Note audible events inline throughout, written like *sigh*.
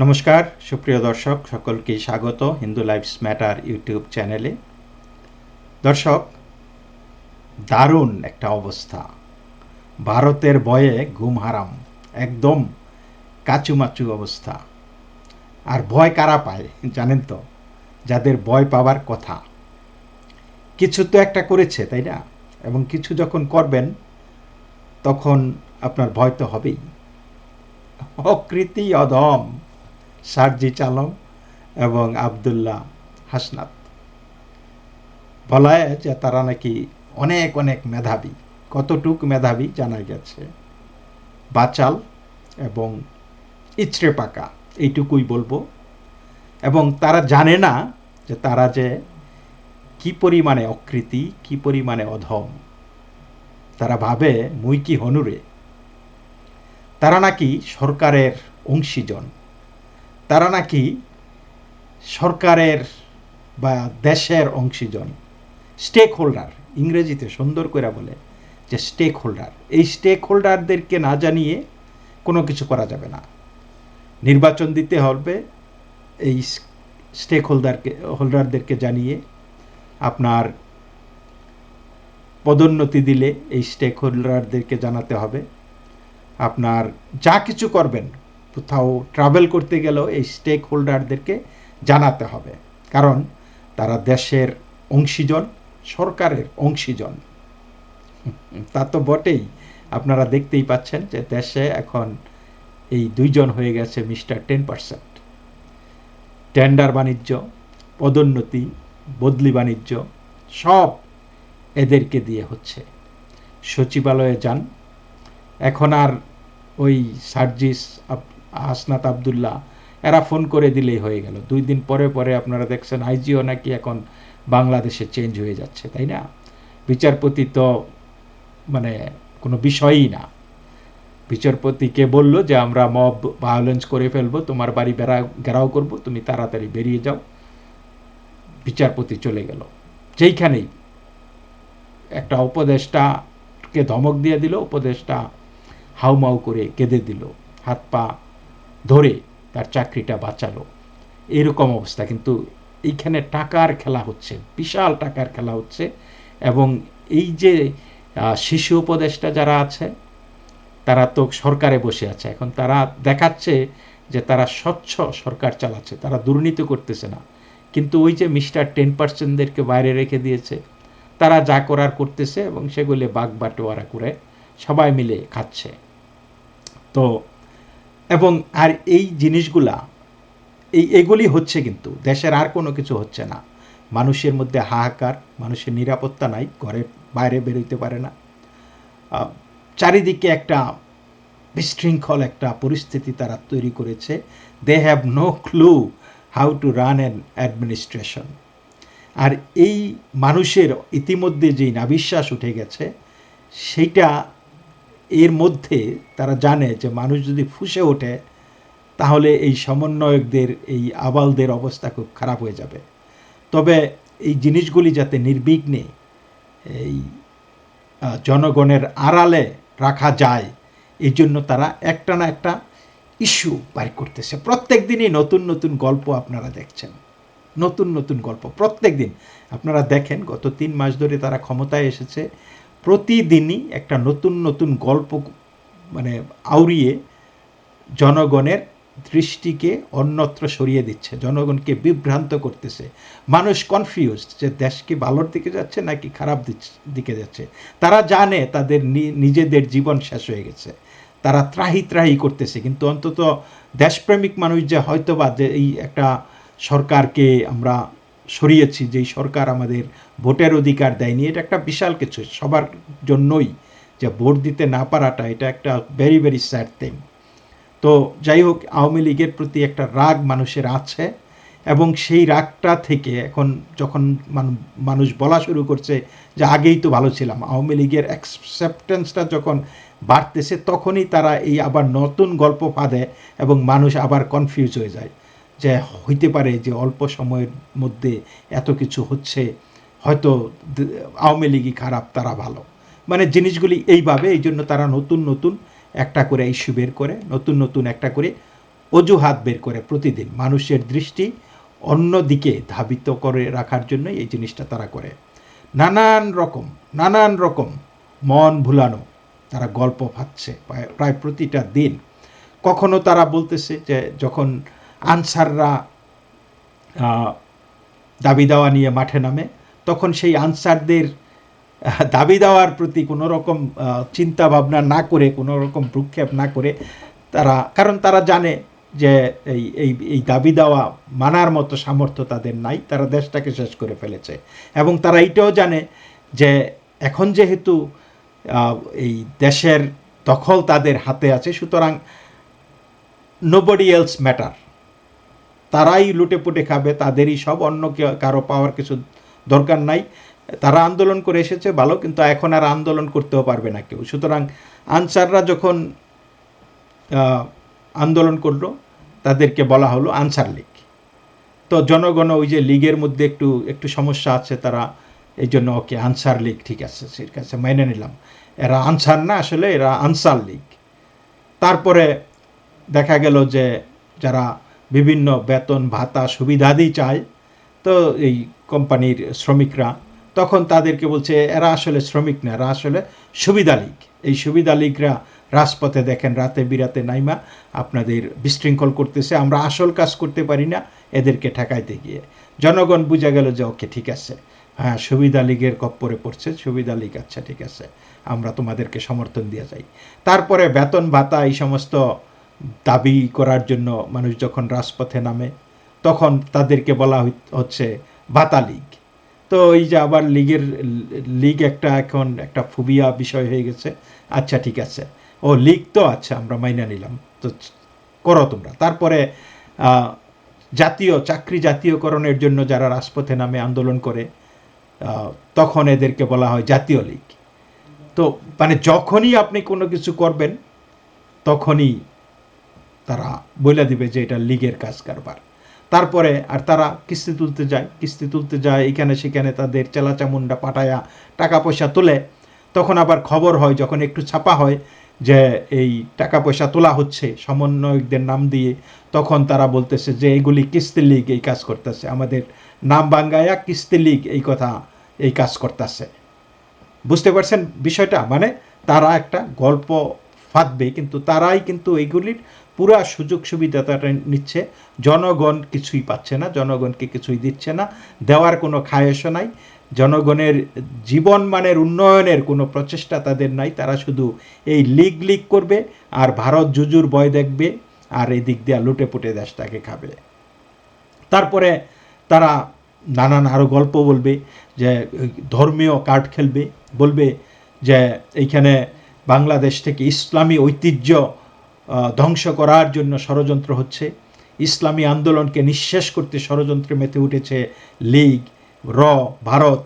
নমস্কার, সুপ্রিয় দর্শক, সকলকে স্বাগত হিন্দু লাইফস ম্যাটার ইউটিউব চ্যানেলে। দর্শক, দারুণ একটা অবস্থা। ভারতের ভয়ে ঘুম হারাম, একদম কাচুমাচু অবস্থা। আর ভয় কারা পায়, জানেন তো? যাদের ভয় পাওয়ার কথা। কিছু তো একটা করেছে, তাই না? এবং কিছু যখন করবেন, তখন আপনার ভয় তো হবেই। অকৃতি অদম সারজি চালম এবং আবদুল্লাহ হাসনাত। বলা যে তারা নাকি অনেক অনেক মেধাবী, কতটুক মেধাবী জানা গেছে। বাচাল এবং ইচড়ে পাকা, এইটুকুই বলব। এবং তারা জানে না যে তারা যে কি পরিমাণে অকৃতি, কি পরিমাণে অধম। তারা ভাবে মুই কি হনুরে? তারা নাকি সরকারের অংশীজন। তারা নাকি সরকারের বা দেশের অংশীজন স্টেক হোল্ডার ইংরেজিতে সুন্দর করে বলে যে স্টেক হোল্ডার এই স্টেক হোল্ডারদেরকে না জানিয়ে কোনো কিছু করা যাবে না। নির্বাচন দিতে হবে, এই স্টেক হোল্ডারকে হোল্ডারদেরকে জানিয়ে আপনার পদোন্নতি দিলে এই স্টেক হোল্ডারদেরকে জানাতে হবে। আপনার যা কিছু করবেন কোথাও ট্রাভেল করতে গেলেও এই স্টেক হোল্ডারদেরকে জানাতে হবে। কারণ তারা দেশের অংশীজন, সরকারের অংশীজন। তা তো বটেই। আপনারা দেখতেই পাচ্ছেন যে দেশে এখন এই দুইজন হয়ে গেছে মিস্টার টেন পার্সেন্ট। টেন্ডার বাণিজ্য, পদোন্নতি, বদলি বাণিজ্য, সব এদেরকে দিয়ে হচ্ছে। সচিবালয়ে যান। এখন আর ওই সার্জিস হাসনাত আবদুল্লাহ। এরা ফোন করে দিলেই হয়ে গেল। দুই দিন পরে পরে আপনারা দেখছেন আইজিও নাকি এখন বাংলাদেশে চেঞ্জ হয়ে যাচ্ছে, তাই না? বিচারপতি তো মানে কোনো বিষয়ই না। বিচারপতিকে বলল যে, আমরা মব ভায়োলেন্স করে ফেলব, তোমার বাড়ি বেড়া, ঘেরাও করব, তুমি তাড়াতাড়ি বেরিয়ে যাও। বিচারপতি চলে গেল। যেইখানেই একটা উপদেষ্টাকে ধমক দিয়ে দিল, উপদেষ্টা হাউমাউ করে কেঁদে দিল। হাত পা ধরে তার চাকরিটা বাঁচালো। এরকম অবস্থা। কিন্তু এইখানে টাকার খেলা হচ্ছে, বিশাল টাকার খেলা হচ্ছে এবং এই যে শিশু উপদেষ্টা যারা আছে, তারা তো সরকারে বসে আছে। এখন তারা দেখাচ্ছে যে তারা স্বচ্ছ সরকার চালাচ্ছে, তারা দুর্নীতি করতেছে না। কিন্তু ওই যে মিস্টার টেন পার্সেন্টদেরকে বাইরে রেখে দিয়েছে, তারা যা করার করতেছে এবং সেগুলি বাঘ বাটোয়ারা করে সবাই মিলে খাচ্ছে। তো এবং আর এই জিনিসগুলা, এই এগুলি হচ্ছে কিন্তু, দেশের আর কোনো কিছু হচ্ছে না। মানুষের মধ্যে হাহাকার, মানুষের নিরাপত্তা নাই, ঘরের বাইরে বেরোতে পারে না। চারিদিকে একটা বিশৃঙ্খল একটা পরিস্থিতি তারা তৈরি করেছে। They have no clue how to run an administration আর এই মানুষের ইতিমধ্যে যেই নাবিশ্বাস উঠে গেছে, সেইটা এর মধ্যে তারা জানে যে মানুষ যদি ফুসে ওঠে, তাহলে এই সমন্বয়কদের, এই আবালদের অবস্থা খুব খারাপ হয়ে যাবে। তবে এই জিনিসগুলি যাতে নির্বিঘ্নে এই জনগণের আড়ালে রাখা যায় এই জন্য তারা একটা না একটা ইস্যু বাইর করতেছে। প্রত্যেক দিনই নতুন নতুন গল্প আপনারা দেখছেন। নতুন নতুন গল্প প্রত্যেক দিন। আপনারা দেখেন, গত তিন মাস ধরে তারা ক্ষমতায় এসেছে। প্রতিদিনই একটা নতুন নতুন গল্প মানে আউরিয়ে জনগণের দৃষ্টিকে অন্যত্র সরিয়ে দিচ্ছে, জনগণকে বিভ্রান্ত করতেছে। মানুষ কনফিউজ যে দেশ কি ভালোর দিকে যাচ্ছে নাকি খারাপ দিকে যাচ্ছে। তারা জানে তাদের নিজেদের জীবন শেষ হয়ে গেছে। তারা ত্রাহি ত্রাহি করতেছে, কিন্তু অন্তত দেশপ্রেমিক মানুষ যে হয়তো বা যে এই একটা সরকারকে আমরা সরিয়েছি, যেই সরকার আমাদের ভোটের অধিকার দেয়নি, এটা একটা বিশাল কিছু, সবার জন্যই যে ভোট দিতে না পারাটা, এটা একটা ভেরি ভেরি স্যাড থিং তো যাই হোক, আওয়ামী লীগের প্রতি একটা রাগ মানুষের আছে, এবং সেই রাগটা থেকে এখন যখন মানুষ বলা শুরু করছে যে আগেই তো ভালো ছিলাম, আওয়ামী লীগের অ্যাকসেপ্টেন্সটা যখন বাড়তেছে, তখনই তারা এই আবার নতুন গল্প ফাঁদে, এবং মানুষ আবার কনফিউজ হয়ে যায়। যে হইতে পারে যে অল্প সময়ের মধ্যে এত কিছু হচ্ছে, হয়তো আওয়ামী লীগই খারাপ, তারা ভালো। মানে জিনিসগুলি এইভাবে, এই জন্য তারা নতুন নতুন একটা করে ইস্যু বের করে, নতুন নতুন একটা করে অজুহাত বের করে প্রতিদিন। মানুষের দৃষ্টি অন্যদিকে ধাবিত করে রাখার জন্য এই জিনিসটা তারা করে। নানান রকম নানান রকম মন ভুলানো তারা গল্প ভাবছে। প্রায় প্রতিটা দিন। কখনো তারা বলতেছে যে যখন আনসাররা দাবি দেওয়া নিয়ে মাঠে নামে। তখন সেই আনসারদের দাবি দেওয়ার প্রতি কোনো রকম চিন্তা ভাবনা না করে, কোনো রকম ভ্রুক্ষেপ না করে তারা, কারণ তারা জানে যে এই এই এই দাবি দেওয়া মানার মতো সামর্থ্য তাদের নাই, তারা দেশটাকে শেষ করে ফেলেছে। এবং তারা এইটাও জানে যে এখন যেহেতু এই দেশের দখল তাদের হাতে আছে, সুতরাং নোবডি এলস ম্যাটার তারাই লুটে পুটে খাবে, তাদেরই সব, অন্য কারও পাওয়ার কিছু দরকার নাই। তারা আন্দোলন করে এসেছে, ভালো, কিন্তু এখন আর আন্দোলন করতেও পারবে না কেউ। সুতরাং আনসাররা যখন আন্দোলন করল, তাদেরকে বলা হলো আনসার লীগ। তো জনগণ ওই যে লীগের মধ্যে একটু একটু সমস্যা আছে, তারা এই জন্য ওকে আনসার লীগ ঠিক আছে ঠিক আছে মেনে নিলাম। এরা আনসার না, আসলে এরা আনসার লীগ। তারপরে দেখা গেল যে যারা বিভিন্ন বেতন, ভাতা সুবিধাদি চায়। তো এই কোম্পানির শ্রমিকরা তখন তাদেরকে বলছে, এরা আসলে শ্রমিক না, এরা আসলে সুবিধা লীগ। এই সুবিধা লীগরা রাজপথে দেখেন, রাতে বিরাতে নাইমা আপনাদের বিশৃঙ্খল করতেছে, আমরা আসল কাজ করতে পারি না, এদেরকে ঠেকাইতে গিয়ে। জনগণ বুঝে গেল যে, ওকে, ঠিক আছে। হ্যাঁ সুবিধা লীগের কপ্পরে পড়ছে, সুবিধা লীগ আচ্ছা ঠিক আছে। আমরা তোমাদেরকে সমর্থন দিয়ে যাই। তারপরে বেতন, ভাতা, এই সমস্ত দাবি করার জন্য মানুষ যখন রাজপথে নামে, তখন তাদেরকে বলা হচ্ছে ভাতা লীগ। তো এই যে আবার লীগের, লীগ একটা এখন একটা ফুবিয়া বিষয় হয়ে গেছে। আচ্ছা ঠিক আছে। ও লীগ তো আচ্ছা আমরা মাইনা নিলাম। তো করো তোমরা। তারপরে জাতীয়, চাকরি জাতীয়করণের জন্য যারা রাজপথে নামে আন্দোলন করে তখন এদেরকে বলা হয় জাতীয় লীগ। তো মানে যখনই আপনি কোনো কিছু করবেন, তখনই তারা বলে দিবে যে এটা লীগের কাজ কারবার তারপরে আর তারা কিস্তি তুলতে যায়, কিস্তি তুলতে যায়, এখানে সেখানে তাদের চেলাচামুন্ডা পাঠায়া টাকা পয়সা তোলে। তখন আবার খবর হয়, যখন একটু ছাপা হয় যে এই টাকা পয়সা তোলা হচ্ছে সমন্বয়কদের নাম দিয়ে, তখন তারা বলতেছে যে এইগুলি কিস্তি লীগ এই কাজ করতেছে, আমাদের নাম বাঙ্গায়া কিস্তি লীগ এই কথা এই কাজ করতেছে। বুঝতে পারছেন বিষয়টা? মানে তারা একটা গল্প ফাঁদবে, কিন্তু তারাই কিন্তু এইগুলির পুরা সুযোগ সুবিধা তারা নিচ্ছে। জনগণ কিছুই পাচ্ছে না, জনগণকে কিছুই দিচ্ছে না, দেওয়ার কোনো খায়েশও নাই। জনগণের জীবন মানের উন্নয়নের কোনো প্রচেষ্টা তাদের নাই, তারা শুধু এই লিগ লিগ করবে আর ভারত জুজুর বয় দেখবে আর এদিক দিয়ে লুটে পুটে দেশটাকে খাবে। তারপরে তারা নানান আরও গল্প বলবে যে, ধর্মীয় কার্ড খেলবে, বলবে যে, এইখানে বাংলাদেশ থেকে ইসলামী ঐতিহ্য ধ্বংস করার জন্য ষড়যন্ত্র হচ্ছে। ইসলামী আন্দোলনকে নিঃশেষ করতে ষড়যন্ত্রে মেতে উঠেছে লীগ, র, ভারত,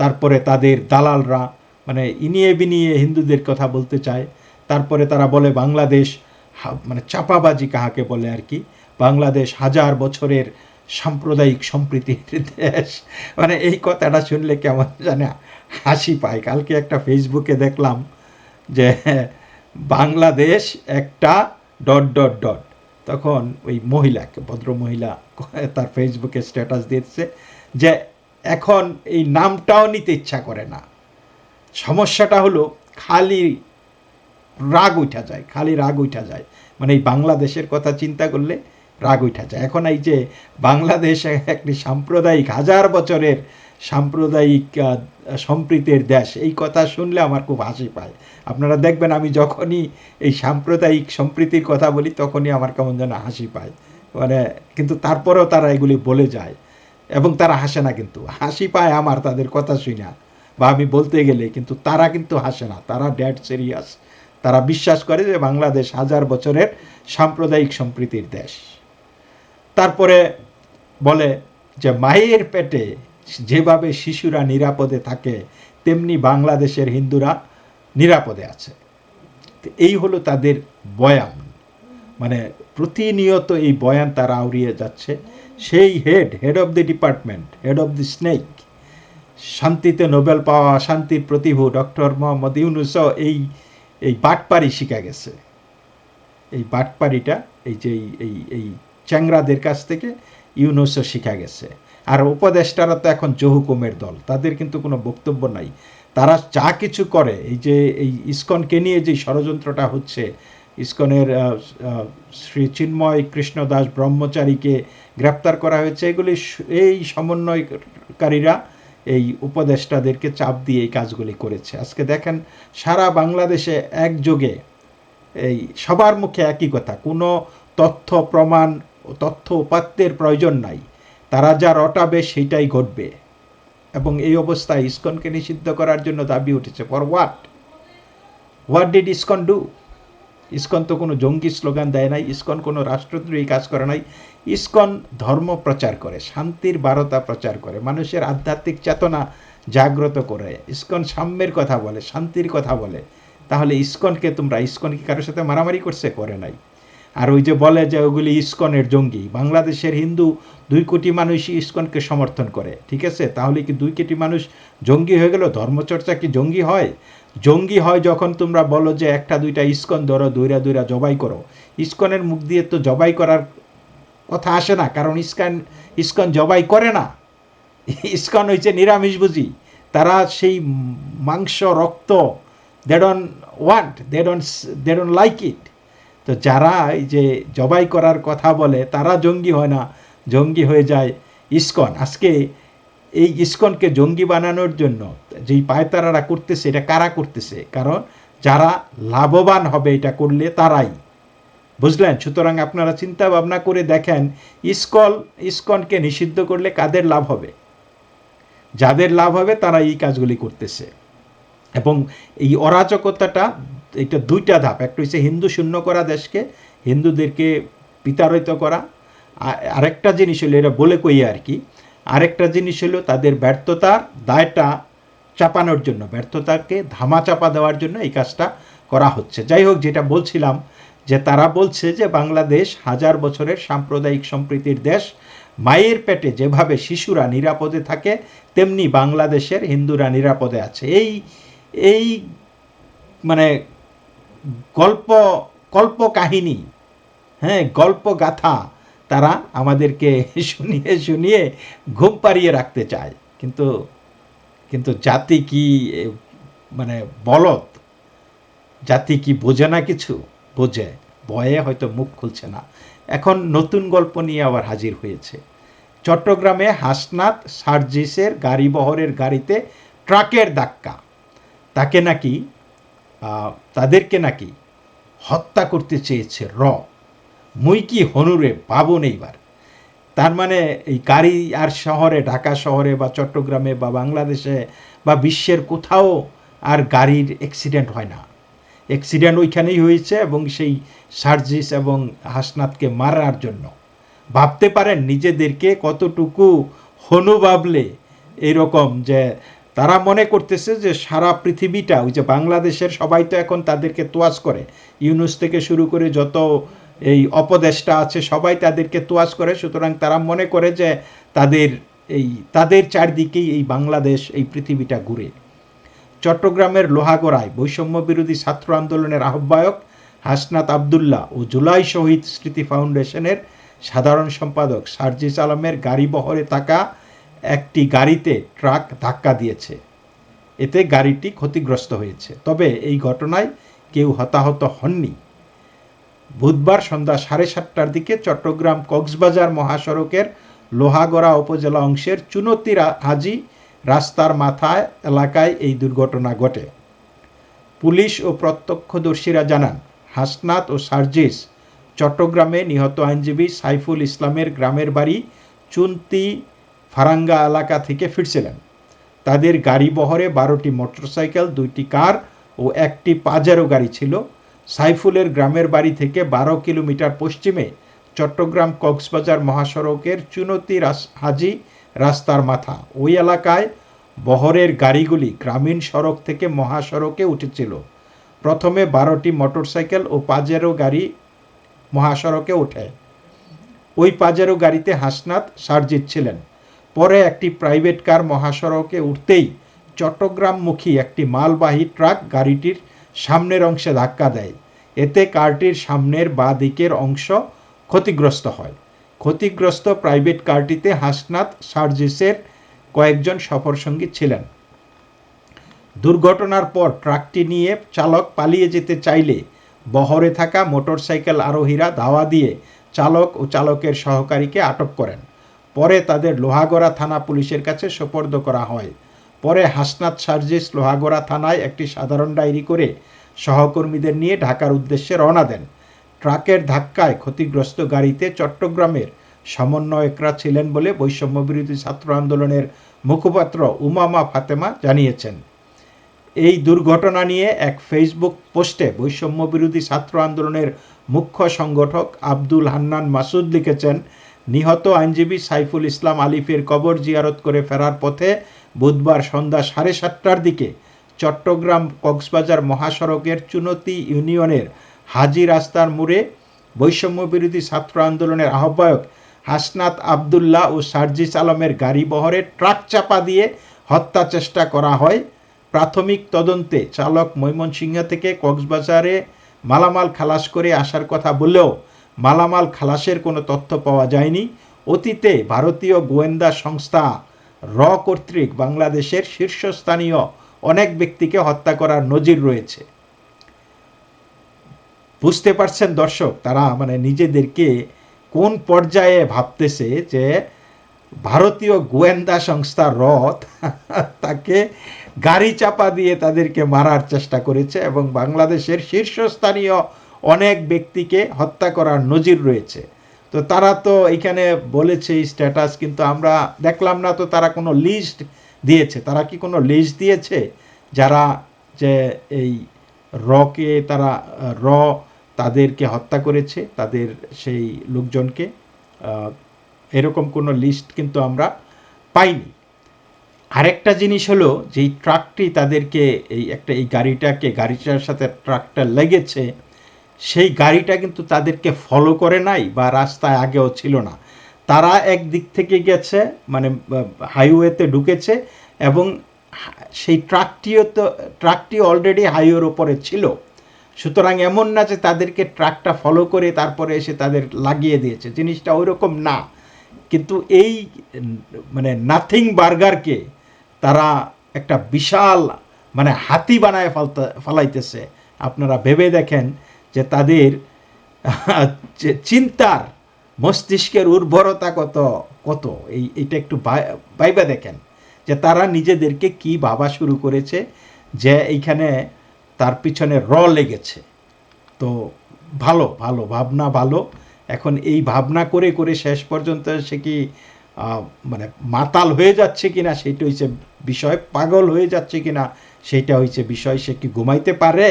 তারপরে তাদের দালালরা মানে ইনিয়ে বিনিয়ে হিন্দুদের কথা বলতে চায়। তারপরে তারা বলে বাংলাদেশ মানে চাপাবাজি কাহাকে বলে আর কি? বাংলাদেশ হাজার বছরের সাম্প্রদায়িক সম্প্রীতির দেশ। মানে এই কথাটা শুনলে কেমন জানে হাসি পায়। কালকে একটা ফেসবুকে দেখলাম যে বাংলাদেশ একটা ডট ডট ডট। তখন ওই মহিলাকে, ভদ্র মহিলা তার ফেসবুকে স্ট্যাটাস দিয়েছে যে এখন এই নামটাও নিতে ইচ্ছা করে না। সমস্যাটা হলো খালি রাগ উঠা যায়, খালি রাগ উঠা যায়। মানে এই বাংলাদেশের কথা চিন্তা করলে রাগ উঠা যায়। এখন এই যে বাংলাদেশ একটি সাম্প্রদায়িক, হাজার বছরের সাম্প্রদায়িক সম্প্রীতির দেশ। এই কথা শুনলে আমার খুব হাসি পায়। আপনারা দেখবেন আমি যখনই এই সাম্প্রদায়িক সম্প্রীতির কথা বলি, তখনই আমার কেমন যেন হাসি পায়। মানে কিন্তু তারপরেও তারা এগুলি বলে যায় এবং তারা হাসে না কিন্তু। হাসি পায় আমার তাদের কথা শুনে বা আমি বলতে গেলে কিন্তু তারা কিন্তু হাসে না। তারা ড্যাড সিরিয়াস তারা বিশ্বাস করে যে বাংলাদেশ হাজার বছরের সাম্প্রদায়িক সম্প্রীতির দেশ। তারপরে বলে যে মায়ের পেটে যেভাবে শিশুরা নিরাপদে থাকে, তেমনি বাংলাদেশের হিন্দুরা নিরাপদে আছে। এই হলো তাদের বয়ান। মানে প্রতিনিয়ত এই বয়ান তারা আউড়িয়ে যাচ্ছে। সেই head head of the department head of the snake শান্তিতে নোবেল পাওয়া শান্তির প্রতিভু ডক্টর মোহাম্মদ ইউনুসও এই এই বাটপারি শিখা গেছে। এই বাটপাড়িটা, এই যে এই এই এই চ্যাংরাদের কাছ থেকে ইউনুসও শিখা গেছে। আর উপদেষ্টারা তো এখন জহুকুমের দল, তাদের কিন্তু কোনো বক্তব্য নাই। তারা যা কিছু করে, এই যে, এই ইস্কনকে নিয়ে যে ষড়যন্ত্রটা হচ্ছে, ইস্কনের শ্রী চিন্ময় কৃষ্ণদাস ব্রহ্মচারীকে গ্রেপ্তার করা হয়েছে, এগুলি এই সমন্বয়কারীরা, এই উপদেষ্টাদেরকে চাপ দিয়ে এই কাজগুলি করেছে। আজকে দেখেন, সারা বাংলাদেশে একযোগে এই সবার মুখে একই কথা, কোনো তথ্য প্রমাণ, তথ্য উপাত্তের প্রয়োজন নাই। তারা যা রটাবে সেইটাই ঘটবে। এবং এই অবস্থায় ইসকনকে নিষিদ্ধ করার জন্য দাবি উঠেছে। For what what did ISKCON do ISKCON তো কোনো জঙ্গি স্লোগান দেয় নাই। ইসকন কোনো রাষ্ট্রদ্রোহী কাজ করে নাই। ইসকন ধর্ম প্রচার করে, শান্তির বারতা প্রচার করে, মানুষের আধ্যাত্মিক চেতনা জাগ্রত করে। ইসকন সাম্যের কথা বলে, শান্তির কথা বলে। তাহলে ইসকনকে তোমরা, ইসকন কি কারোর সাথে মারামারি করছে? করে নাই। আর ওই যে বলে যে ওগুলি ইস্কনের জঙ্গি, বাংলাদেশের হিন্দু দুই কোটি মানুষই ইস্কনকে সমর্থন করে, ঠিক আছে? তাহলে কি দুই কোটি মানুষ জঙ্গি হয়ে গেল? ধর্মচর্চা কি জঙ্গি হয়? জঙ্গি হয় যখন তোমরা বলো যে একটা দুইটা ইস্কন ধরো, দুইরা দুইরা জবাই করো। ইস্কনের মুখ দিয়ে তো জবাই করার কথা আসে না, কারণ ইস্কান, ইস্কন জবাই করে না। ইস্কন হচ্ছে নিরামিষ বুঝি। তারা সেই মাংস, রক্ত, দে ডন want, they Don they Don like it. তো যারা এই যে জবাই করার কথা বলে, তারা জঙ্গি হয় না, জঙ্গি হয়ে যায় ইস্কন। আজকে এই ইস্কনকে জঙ্গি বানানোর জন্য যেই পায়তারারা করতেছে, এটা কারা করতেছে? কারণ যারা লাভবান হবে এটা করলে তারাই। বুঝলেন? সুতরাং আপনারা চিন্তা ভাবনা করে দেখেন, ইসকল, ইস্কনকে নিষিদ্ধ করলে কাদের লাভ হবে? যাদের লাভ হবে তারা এই কাজগুলি করতেছে। এবং এই অরাজকতাটা এটা দুইটা ধাপ। একটা হচ্ছে হিন্দু শূন্য করা দেশকে, হিন্দুদেরকে বিতাড়িত করা। আরেকটা জিনিস হলো এটা বলে কই আর কি, আরেকটা জিনিস হলো তাদের ব্যর্থতার দায়টা চাপানোর জন্য, ব্যর্থতাকে ধামা চাপা দেওয়ার জন্য এই কাজটা করা হচ্ছে। যাই হোক, যেটা বলছিলাম যে তারা বলছে যে বাংলাদেশ হাজার বছরের সাম্প্রদায়িক সম্প্রীতির দেশ। মায়ের পেটে যেভাবে শিশুরা নিরাপদে থাকে, তেমনি বাংলাদেশের হিন্দুরা নিরাপদে আছে। এই এই মানে গল্প কল্প কাহিনী হ্যাঁ গল্প গাথা তারা আমাদেরকে *laughs* শুনিয়ে শুনিয়ে ঘুম পাড়িয়ে রাখতে চায়। কিন্তু কিন্তু জাতি কি মানে বলদ জাতি কি বোঝে না কিছু? বোঝে। ভয়ে হয়তো মুখ খুলছে না। এখন নতুন গল্প নিয়ে আবার হাজির হয়েছে। চট্টগ্রামে হাসনাত সার্জিসের গাড়ি বহরের গাড়িতে ট্রাকের ধাক্কা। তাকে নাকি তাদেরকে নাকি হত্যা করতে চেয়েছে র। মুই কি হনুরে ভাবুন এইবার তার মানে এই গাড়ি আর শহরে, ঢাকা শহরে বা চট্টগ্রামে বা বাংলাদেশে বা বিশ্বের কোথাও আর গাড়ির অ্যাক্সিডেন্ট হয় না। অ্যাক্সিডেন্ট ওইখানেই হয়েছে এবং সেই সার্জিস এবং হাসনাতকে মারার জন্য। ভাবতে পারেন নিজেদেরকে কতটুকু হনু ভাবলে এরকম যে তারা মনে করতেছে যে সারা পৃথিবীটা, ওই যে বাংলাদেশের সবাই তো এখন তাদেরকে তোয়াজ করে। ইউনুস থেকে শুরু করে যত এই অপদেশটা আছে, সবাই তাদেরকে তোয়াজ করে। সুতরাং তারা মনে করে যে তাদের এই, তাদের চারদিকেই এই বাংলাদেশ, এই পৃথিবীটা ঘুরে। চট্টগ্রামের লোহাগড়ায় বৈষম্য বিরোধী ছাত্র আন্দোলনের আহ্বায়ক হাসনাত আবদুল্লাহ ও জুলাই শহীদ স্মৃতি ফাউন্ডেশনের সাধারণ সম্পাদক সার্জিস আলমের গাড়ি বহরে থাকা একটি গাড়িতে ট্রাক ধাক্কা দিয়েছে। এতে গাড়িটি ক্ষতিগ্রস্ত হয়েছে। তবে এই ঘটনায় কেউ হতাহত হননি। বুধবার সন্ধ্যা সাড়ে সাতটার দিকে চট্টগ্রাম কক্সবাজার মহাসড়কের লোহাগড়া উপজেলা অংশের চুনতিরা হাজি রাস্তার মাথায় এলাকায় এই দুর্ঘটনা ঘটে। পুলিশ ও প্রত্যক্ষদর্শীরা জানান, হাসনাত ও সার্জিস চট্টগ্রামে নিহত আইনজীবী সাইফুল ইসলামের গ্রামের বাড়ি চুন্তি ফারাঙ্গা এলাকা থেকে ফিরছিলেন। তাদের গাড়ি বহরে বারোটি মোটরসাইকেল, দুইটি কার ও একটি পাজারো গাড়ি ছিল। সাইফুলের গ্রামের বাড়ি থেকে বারো কিলোমিটার পশ্চিমে চট্টগ্রাম কক্সবাজার মহাসড়কের চুনতি হাজি রাস্তার মাথা। ওই এলাকায় বহরের গাড়িগুলি গ্রামীণ সড়ক থেকে মহাসড়কে উঠেছিল। প্রথমে বারোটি মোটরসাইকেল ও পাজেরো গাড়ি মহাসড়কে ওঠে। ওই পাজেরো গাড়িতে হাসনাত সার্জিত ছিলেন। পরে একটি প্রাইভেট কার মহাসড়কে উঠতেই চট্টগ্রামমুখী একটি মালবাহী ট্রাক গাড়িটির সামনের অংশে ধাক্কা দেয়। এতে কারটির সামনের বা দিকের অংশ ক্ষতিগ্রস্ত হয়। ক্ষতিগ্রস্ত প্রাইভেট কারটিতে হাসনাত সার্জিসের কয়েকজন সফরসঙ্গী ছিলেন। দুর্ঘটনার পর ট্রাকটি নিয়ে চালক পালিয়ে যেতে চাইলে বহরে থাকা মোটরসাইকেল আরোহীরা ধাওয়া দিয়ে চালক ও চালকের সহকারীকে আটক করেন। পরে তাদের লোহাগড়া থানা পুলিশের কাছে সোপর্দ করা হয়। পরে হাসনাত সার্জিস লোহাগড়া থানায় একটি সাধারণ ডায়েরি করে সহকর্মীদের নিয়ে ঢাকার উদ্দেশ্যে রওনা দেন। ট্রাকের ধাক্কায় ক্ষতিগ্রস্ত গাড়িতে চট্টগ্রামের সমন্বয়করা ছিলেন বলে বৈষম্য বিরোধী ছাত্র আন্দোলনের মুখপাত্র উমামা ফাতেমা জানিয়েছেন। এই দুর্ঘটনা নিয়ে এক ফেসবুক পোস্টে বৈষম্য বিরোধী ছাত্র আন্দোলনের মুখ্য সংগঠক আব্দুল হান্নান মাসুদ লিখেছেন নিহত আইনজীবী সাইফুল ইসলাম আলিফের কবর জিয়ারত করে ফেরার পথে বুধবার সন্ধ্যা সাড়ে সাতটার দিকে চট্টগ্রাম কক্সবাজার মহাসড়কের চুনতি ইউনিয়নের হাজি রাস্তার মোড়ে বৈষম্য বিরোধী ছাত্র আন্দোলনের আহ্বায়ক হাসনাত আবদুল্লাহ ও সার্জিস আলমের গাড়ি বহরে ট্রাক চাপা দিয়ে হত্যা চেষ্টা করা হয়। প্রাথমিক তদন্তে চালক ময়মনসিংহ থেকে কক্সবাজারে মালামাল খালাস করে আসার কথা বললেও মালামাল খালাসের কোনো তথ্য পাওয়া যায়নি। অতীতে ভারতীয় গোয়েন্দা সংস্থা র কর্তৃক বাংলাদেশের শীর্ষস্থানীয় অনেক ব্যক্তিকে হত্যা করার নজির রয়েছে। বুঝতে পারছেন দর্শক, তারা মানে নিজেদেরকে কোন পর্যায়ে ভাবতেছে যে ভারতীয় গোয়েন্দা সংস্থা র তাকে গাড়ি চাপা দিয়ে তাদেরকে মারার চেষ্টা করেছে এবং বাংলাদেশের শীর্ষস্থানীয় অনেক ব্যক্তিকে হত্যা করার নজির রয়েছে। তো তারা তো এখানে বলেছে স্ট্যাটাস কিন্তু আমরা দেখলাম না তো তারা কোনো লিস্ট দিয়েছে। তারা কি কোনো লিস্ট দিয়েছে? যারা যে এই রকে তারা, র তাদেরকে হত্যা করেছে, তাদের সেই লোকজনকে এরকম কোনো লিস্ট কিন্তু আমরা পাইনি। আরেকটা জিনিস হলো যে এই ট্রাকটি তাদেরকে, এই একটা, এই গাড়িটাকে, গাড়িটার সাথে ট্রাকটা লেগেছে সেই গাড়িটা কিন্তু তাদেরকে ফলো করে নাই বা রাস্তায় আগেও ছিল না। তারা এক দিক থেকে গেছে মানে হাইওয়েতে ঢুকেছে এবং সেই ট্রাকটিও তো, ট্রাকটি অলরেডি হাইওয়ের ওপরে ছিল। সুতরাং এমন না যে তাদেরকে ট্রাকটা ফলো করে তারপরে এসে তাদের লাগিয়ে দিয়েছে। জিনিসটা ওই রকম না। কিন্তু এই মানে নাথিং বার্গারকে তারা একটা বিশাল মানে হাতি বানায় ফালতে, ফালাইতেছে। আপনারা ভেবে দেখেন যে তাদের *laughs* চিন্তার মস্তিষ্কের উর্বরতা কত কত? এই এটা একটু বাইবা দেখেন। যে তারা নিজেদেরকে কি ভাবা শুরু করেছে যে এইখানে তার পিছনে র লেগেছে। তো ভালো ভালো, ভাবনা ভালো। এখন এই ভাবনা করে করে শেষ পর্যন্ত সে কি মানে মাতাল হয়ে যাচ্ছে কিনা সেটা হচ্ছে বিষয়, পাগল হয়ে যাচ্ছে কিনা সেটা হচ্ছে বিষয়, সে কি ঘুমাইতে পারে?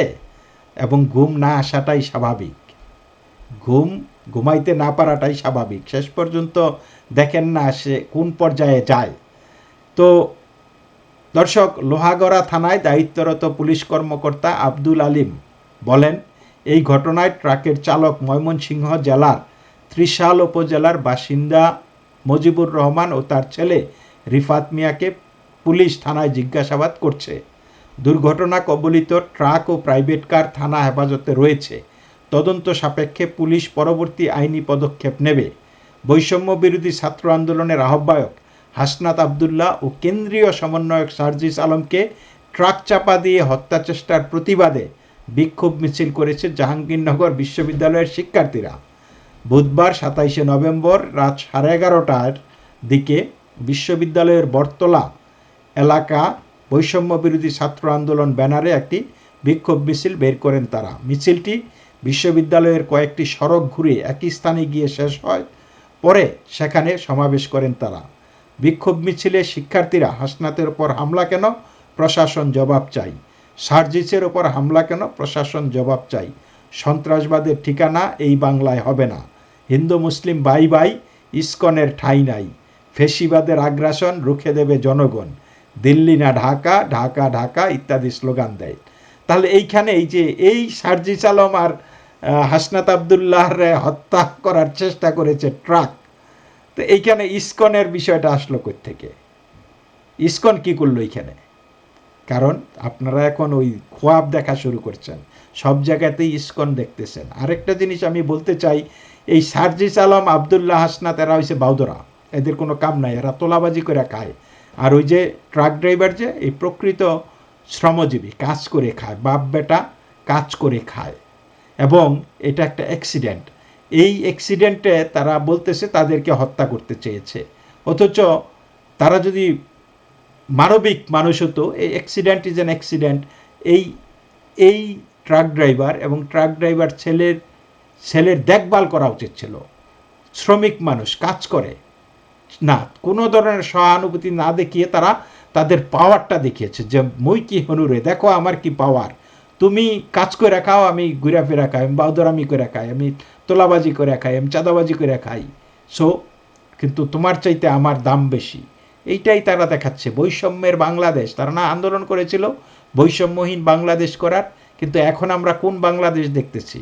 এবং ঘুম না আসাটাই স্বাভাবিক। ঘুম ঘুমাইতে না পারাটাই স্বাভাবিক। শেষ পর্যন্ত দেখেন না সে কোন পর্যায়ে যায়। তো দর্শক, লোহাগড়া থানায় দায়িত্বরত পুলিশ কর্মকর্তা আব্দুল আলিম বলেন, এই ঘটনায় ট্রাকের চালক ময়মনসিংহ জেলার ত্রিশাল উপজেলার বাসিন্দা মজিবুর রহমান ও তার ছেলে রিফাত মিয়াকে পুলিশ থানায় জিজ্ঞাসাবাদ করছে। দুর্ঘটনা কবলিত ট্রাক ও প্রাইভেট কার থানা হেফাজতে রয়েছে। তদন্ত সাপেক্ষে পুলিশ পরবর্তী আইনি পদক্ষেপ নেবে। বৈষম্য বিরোধী ছাত্র আন্দোলনের আহ্বায়ক হাসনাত আবদুল্লাহ ও কেন্দ্রীয় সমন্বয়ক সার্জিস আলমকে ট্রাক চাপা দিয়ে হত্যা চেষ্টার প্রতিবাদে বিক্ষোভ মিছিল করেছে জাহাঙ্গীরনগর বিশ্ববিদ্যালয়ের শিক্ষার্থীরা। বুধবার সাতাইশে নভেম্বর রাত সাড়ে এগারোটার দিকে বিশ্ববিদ্যালয়ের বটতলা এলাকা বৈষম্য বিরোধী ছাত্র আন্দোলন ব্যানারে একটি বিক্ষোভ মিছিল বের করেন তারা। মিছিলটি বিশ্ববিদ্যালয়ের কয়েকটি সড়ক ঘুরে একই স্থানে গিয়ে শেষ হয়, পরে সেখানে সমাবেশ করেন তারা। বিক্ষোভ মিছিলে শিক্ষার্থীরা হাসনাতের ওপর হামলা কেন? প্রশাসন জবাব চাই। সার্জিসের ওপর হামলা কেন? প্রশাসন জবাব চাই। সন্ত্রাসবাদের ঠিকানা এই বাংলায় হবে না। হিন্দু মুসলিম বাই বাই, ইস্কনের ঠাই নাই। ফেসিবাদের আগ্রাসন রুখে দেবে জনগণ। দিল্লি না ঢাকা ঢাকা ঢাকা ইত্যাদি স্লোগান দেয়। তাহলে এইখানে এই যে, এই সার্জিস আলম আর হাসনাত আবদুল্লাহর হত্যা করার চেষ্টা করেছে ট্রাক, তো এইখানে ইস্কনের বিষয়টা আসলো থেকে ইস্কন কি করল এইখানে? কারণ আপনারা এখন ওই খোয়াব দেখা শুরু করছেন, সব জায়গাতেই ইস্কন দেখতেছেন। আরেকটা জিনিস আমি বলতে চাই, এই সার্জিস আলম, আবদুল্লাহ হাসনাত, এরা হয়েছে বাউদরা, এদের কোনো কাম নাই, এরা তোলাবাজি করে খায়। আর ওই যে ট্রাক ড্রাইভার যে, এই প্রকৃত শ্রমজীবী, কাজ করে খায়, বাপ বেটা কাজ করে খায়। এবং এটা একটা অ্যাক্সিডেন্ট এই অ্যাক্সিডেন্টে তারা বলতেছে তাদেরকে হত্যা করতে চেয়েছে। অথচ তারা যদি মানবিক মানুষ হতো, এই অ্যাক্সিডেন্ট ইজ অ্যান অ্যাক্সিডেন্ট এই এই ট্রাক ড্রাইভার এবং ট্রাক ড্রাইভার ছেলের ছেলের দেখভাল করা উচিত ছিল। শ্রমিক মানুষ কাজ করে। না, কোনো ধরনের সহানুভূতি না দেখিয়ে তারা তাদের পাওয়ারটা দেখিয়েছে যে, মই কি হনুরে দেখো আমার কি পাওয়ার তুমি কাজ করে খাও, আমি ঘুরা ফেরা খাই, আমি বাউদরামি করে খাই, আমি তোলাবাজি করে খাই, আমি চাঁদাবাজি করে খাই। সো কিন্তু তোমার চাইতে আমার দাম বেশি। এইটাই তারা দেখাচ্ছে। বৈষম্যের বাংলাদেশ, তারা না আন্দোলন করেছিল, বৈষম্যহীন বাংলাদেশ করার, কিন্তু এখন আমরা কোন বাংলাদেশ দেখতেছি?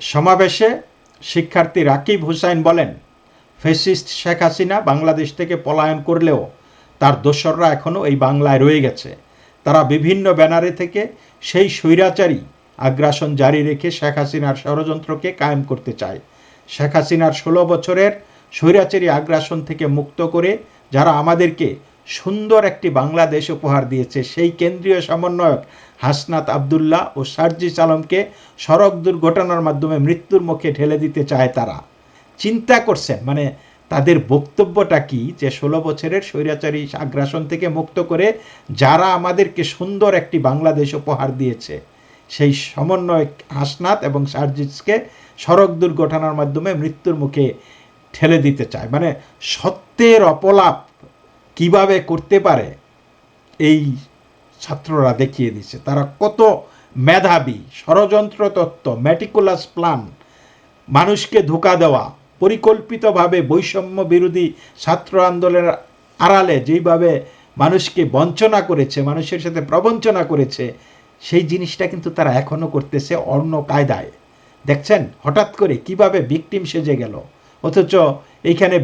সমাবেশে শিক্ষার্থী রাকিব হুসাইন বলেন ফেসিস্ট শেখ হাসিনা বাংলাদেশ থেকে পলায়ন করলেও তার দোসররা এখনও এই বাংলায় রয়ে গেছে। তারা বিভিন্ন ব্যানারে থেকে সেই স্বৈরাচারী আগ্রাসন জারি রেখে শেখ হাসিনার ষড়যন্ত্রকে কায়েম করতে চায়। শেখ হাসিনার ষোলো বছরের স্বৈরাচারী আগ্রাসন থেকে মুক্ত করে যারা আমাদেরকে সুন্দর একটি বাংলাদেশ উপহার দিয়েছে, সেই কেন্দ্রীয় সমন্বয়ক হাসনাত আবদুল্লাহ ও সার্জিস আলমকে সড়ক দুর্ঘটনার মাধ্যমে মৃত্যুর মুখে ঠেলে দিতে চায় তারা। চিন্তা করছেন মানে তাদের বক্তব্যটা কি যে ষোলো বছরের স্বৈরাচারী আগ্রাসন থেকে মুক্ত করে যারা আমাদেরকে সুন্দর একটি বাংলাদেশ উপহার দিয়েছে, সেই সমন্বয় হাসনাত এবং সার্জিসকে সড়ক দুর্ঘটনার মাধ্যমে মৃত্যুর মুখে ঠেলে দিতে চায়। মানে সত্যের অপলাপ কীভাবে করতে পারে, এই ছাত্ররা দেখিয়ে দিচ্ছে। তারা কত মেধাবী ষড়যন্ত্র তত্ত্ব ম্যাটিকুলাস প্ল্যান মানুষকে ধোকা দেওয়া পরিকল্পিতভাবে বৈষম্য বিরোধী ছাত্র আন্দোলনের আড়ালে যেইভাবে মানুষকে বঞ্চনা করেছে, মানুষের সাথে প্রবঞ্চনা করেছে, সেই জিনিসটা কিন্তু তারা এখনও করতেছে অন্য কায়দায়। দেখছেন? হঠাৎ করে কীভাবে ভিকটিম সেজে গেল? অথচ এইখানে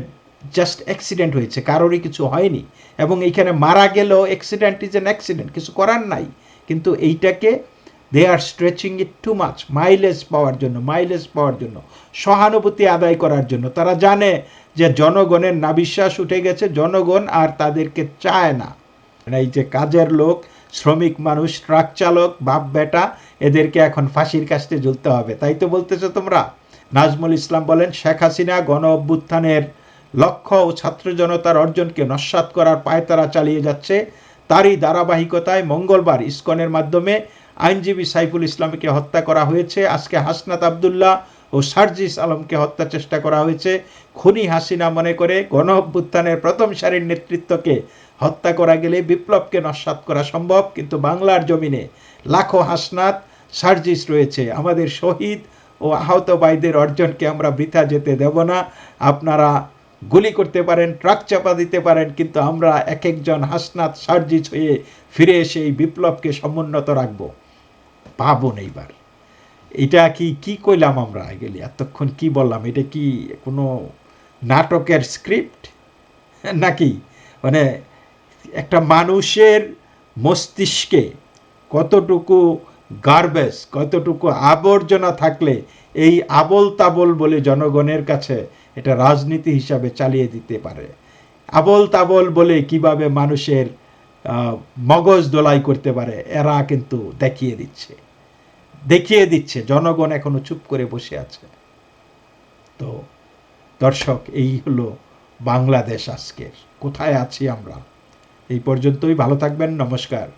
জাস্ট অ্যাক্সিডেন্ট হয়েছে, কারোরই কিছু হয়নি এবং এইখানে মারা গেলেও অ্যাক্সিডেন্ট ইজ অ্যান অ্যাক্সিডেন্ট কিছু করার নাই। কিন্তু এইটাকে they are stretching it too much mileage পাওয়ার জন্য মাইলেজ পাওয়ার জন্য, সহানুভূতি আদায় করার জন্য। তারা জানে যে জনগণের না বিশ্বাস উঠে গেছে, জনগণ আর তাদেরকে চায় না। মানে এই যে কাজের লোক, শ্রমিক মানুষ, ট্রাক চালক, বাপ বেটা, এদেরকে এখন ফাঁসির কাছতে ঝুলতে হবে। তাই তো বলতেছো তোমরা? নাজমুল ইসলাম বলেন, শেখ হাসিনা গণ অভ্যুত্থানের লক্ষ্য ও ছাত্র জনতার অর্জনকে নস্বাত করার পায়তারা চালিয়ে যাচ্ছে। তারই ধারাবাহিকতায় মঙ্গলবার ইস্কনের মাধ্যমে আইনজীবী সাইফুল ইসলামকে হত্যা করা হয়েছে। আজকে হাসনাত আবদুল্লাহ ও সার্জিস আলমকে হত্যা চেষ্টা করা হয়েছে। খুনি হাসিনা মনে করে গণ অভ্যুত্থানের প্রথম সারির নেতৃত্বকে হত্যা করা গেলে বিপ্লবকে নস্বাত করা সম্ভব, কিন্তু বাংলার জমিনে লাখো হাসনাত, সার্জিস রয়েছে। আমাদের শহীদ ও আহত ভাইদের অর্জনকে আমরা বৃথা যেতে দেব না। আপনারা গুলি করতে পারেন, ট্রাক চাপা দিতে পারেন, কিন্তু আমরা এক একজন হাসনাত, সার্জিস হয়ে ফিরে এসে এই বিপ্লবকে সমুন্নত রাখব। পাবন এইবার। এটা কি কি কইলাম আমরা গেলি? এতক্ষণ কি বললাম? এটা কি কোনো নাটকের স্ক্রিপ্ট? *laughs* নাকি? মানে একটা মানুষের মস্তিষ্কে কতটুকু গার্বেজ কতটুকু আবর্জনা থাকলে এই আবল তাবল বলে জনগণের কাছে এটা রাজনীতি হিসাবে চালিয়ে দিতে পারে। আবল তাবল বলে কীভাবে মানুষের মগজ দোলাই করতে পারে, এরা কিন্তু দেখিয়ে দিচ্ছে। দেখিয়ে দিচ্ছে, জনগণ এখনও চুপ করে বসে আছে। তো দর্শক, এই হলো বাংলাদেশ আজকের। কোথায় আছি আমরা? এই পর্যন্তই, ভালো থাকবেন, নমস্কার।